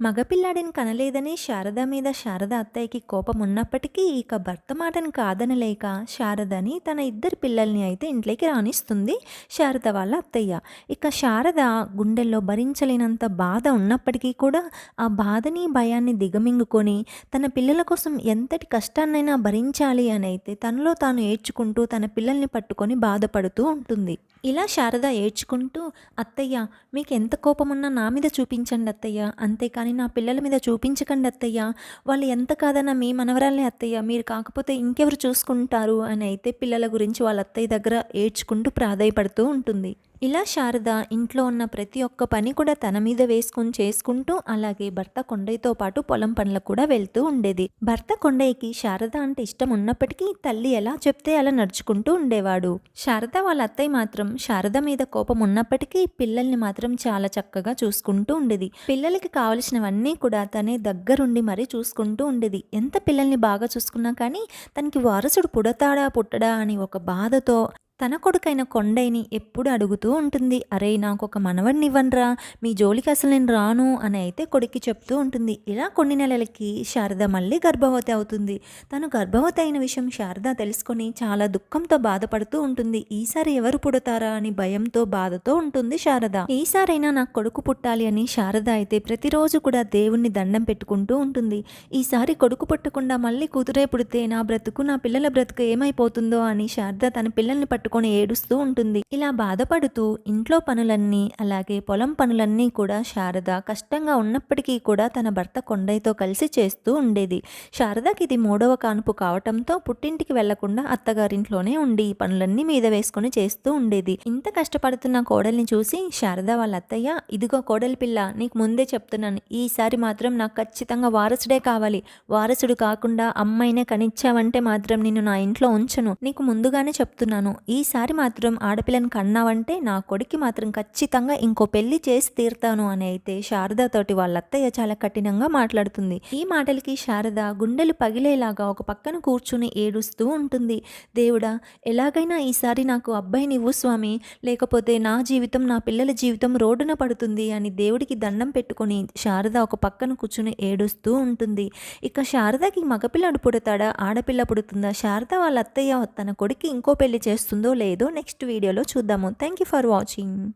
మగపిల్లాడిని కనలేదని శారద మీద శారద అత్తయ్యకి కోపం ఉన్నప్పటికీ ఇక భర్త మాటను కాదనలేక శారదని తన ఇద్దరు పిల్లల్ని అయితే ఇంట్లోకి రాణిస్తుంది శారద వాళ్ళ అత్తయ్య. ఇక శారద గుండెల్లో భరించలేనంత బాధ ఉన్నప్పటికీ కూడా ఆ బాధని భయాన్ని దిగమింగుకొని తన పిల్లల కోసం ఎంతటి కష్టాన్నైనా భరించాలి అని అయితే తనలో తాను ఏడ్చుకుంటూ తన పిల్లల్ని పట్టుకొని బాధపడుతూ ఉంటుంది. ఇలా శారద ఏడ్చుకుంటూ అత్తయ్య మీకు ఎంత కోపమున్నా నా మీద చూపించండి అత్తయ్య అంతేకాని నా పిల్లల మీద చూపించకండి అత్తయ్య. వాళ్ళు ఎంత కాదన్నా మీ మనవరాలే అత్తయ్య. మీరు కాకపోతే ఇంకెవరు చూసుకుంటారు అని అయితే పిల్లల గురించి వాళ్ళ అత్తయ్య దగ్గర ఏడ్చుకుంటూ ప్రాధాయపడుతూ ఉంటుంది. ఇలా శారద ఇంట్లో ఉన్న ప్రతి ఒక్క పని కూడా తన మీద వేసుకొని చేసుకుంటూ అలాగే భర్త కొండయ్యతో పాటు పొలం పనులకు కూడా వెళ్తూ ఉండేది. భర్త కొండయ్యకి శారద అంటే ఇష్టం ఉన్నప్పటికీ తల్లి ఎలా చెప్తే అలా నడుచుకుంటూ ఉండేవాడు. శారద వాళ్ళ అత్తయ్య మాత్రం శారద మీద కోపం ఉన్నప్పటికీ పిల్లల్ని మాత్రం చాలా చక్కగా చూసుకుంటూ ఉండేది. పిల్లలకి కావలసినవన్నీ కూడా తనే దగ్గరుండి మరీ చూసుకుంటూ ఉండేది. ఎంత పిల్లల్ని బాగా చూసుకున్నా కానీ తనకి వారసుడు పుడతాడా పుట్టడా అని ఒక బాధతో తన కొడుకైన కొండైని ఎప్పుడు అడుగుతూ ఉంటుంది అరే నాకు ఒక మనవడిని ఇవ్వనరా మీ జోలికి అసలు నేను రాను అని అయితే కొడుక్కి చెప్తూ ఉంటుంది. ఇలా కొన్ని నెలలకి శారద మళ్ళీ గర్భవతి అవుతుంది. తను గర్భవతి అయిన విషయం శారద తెలుసుకొని చాలా దుఃఖంతో బాధపడుతూ ఉంటుంది. ఈసారి ఎవరు పుడతారా? అని భయంతో బాధతో ఉంటుంది శారద. ఈసారైనా నాకు కొడుకు పుట్టాలి అని శారద అయితే ప్రతిరోజు కూడా దేవుణ్ణి దండం పెట్టుకుంటూ ఉంటుంది. ఈసారి కొడుకు పుట్టకుండా మళ్ళీ కూతురే పుడితే నా బ్రతుకు నా పిల్లల బ్రతుకు ఏమైపోతుందో అని శారద తన పిల్లల్ని పట్టుకొని ఏడుస్తూ ఉంటుంది. ఇలా బాధపడుతూ ఇంట్లో పనులన్నీ అలాగే పొలం పనులన్నీ కూడా శారద కష్టంగా ఉన్నప్పటికీ కూడా తన భర్త కొండయ్యతో కలిసి చేస్తూ ఉండేది. శారదకి ఇది మూడవ కానుపు కావటంతో పుట్టింటికి వెళ్ళకుండా అత్తగారింట్లోనే ఉండి ఈ పనులన్నీ మీద వేసుకొని చేస్తూ ఉండేది. ఇంత కష్టపడుతున్న కోడల్ని చూసి శారద వాళ్ళ అత్తయ్య ఇదిగో కోడలి పిల్ల నీకు ముందే చెప్తున్నాను. ఈసారి మాత్రం నాకు ఖచ్చితంగా వారసుడే కావాలి. వారసుడు కాకుండా అమ్మాయినే కనిచ్చావంటే మాత్రం నిన్ను నా ఇంట్లో ఉంచను. నీకు ముందుగానే చెప్తున్నాను. ఈసారి మాత్రం ఆడపిల్లని కన్నావంటే నా కొడుక్కి మాత్రం ఖచ్చితంగా ఇంకో పెళ్ళి చేసి తీరుతాను అని అయితే శారదతోటి వాళ్ళ అత్తయ్య చాలా కఠినంగా మాట్లాడుతుంది. ఈ మాటలకి శారద గుండెలు పగిలేలాగా ఒక పక్కన కూర్చుని ఏడుస్తూ ఉంటుంది. దేవుడా ఎలాగైనా ఈసారి నాకు అబ్బాయి ఇవ్వు స్వామి లేకపోతే నా జీవితం నా పిల్లల జీవితం రోడ్డున పడుతుంది అని దేవుడికి దండం పెట్టుకొని శారద ఒక పక్కన కూర్చుని ఏడుస్తూ ఉంటుంది. ఇక శారదకి మగపిల్లడు పుడతాడా ఆడపిల్ల పుడుతుందా? శారద వాళ్ళ అత్తయ్య తన కొడుకు ఇంకో పెళ్ళి చేస్తుందో లేదో నెక్స్ట్ వీడియోలో చూద్దాము. Thank you for watching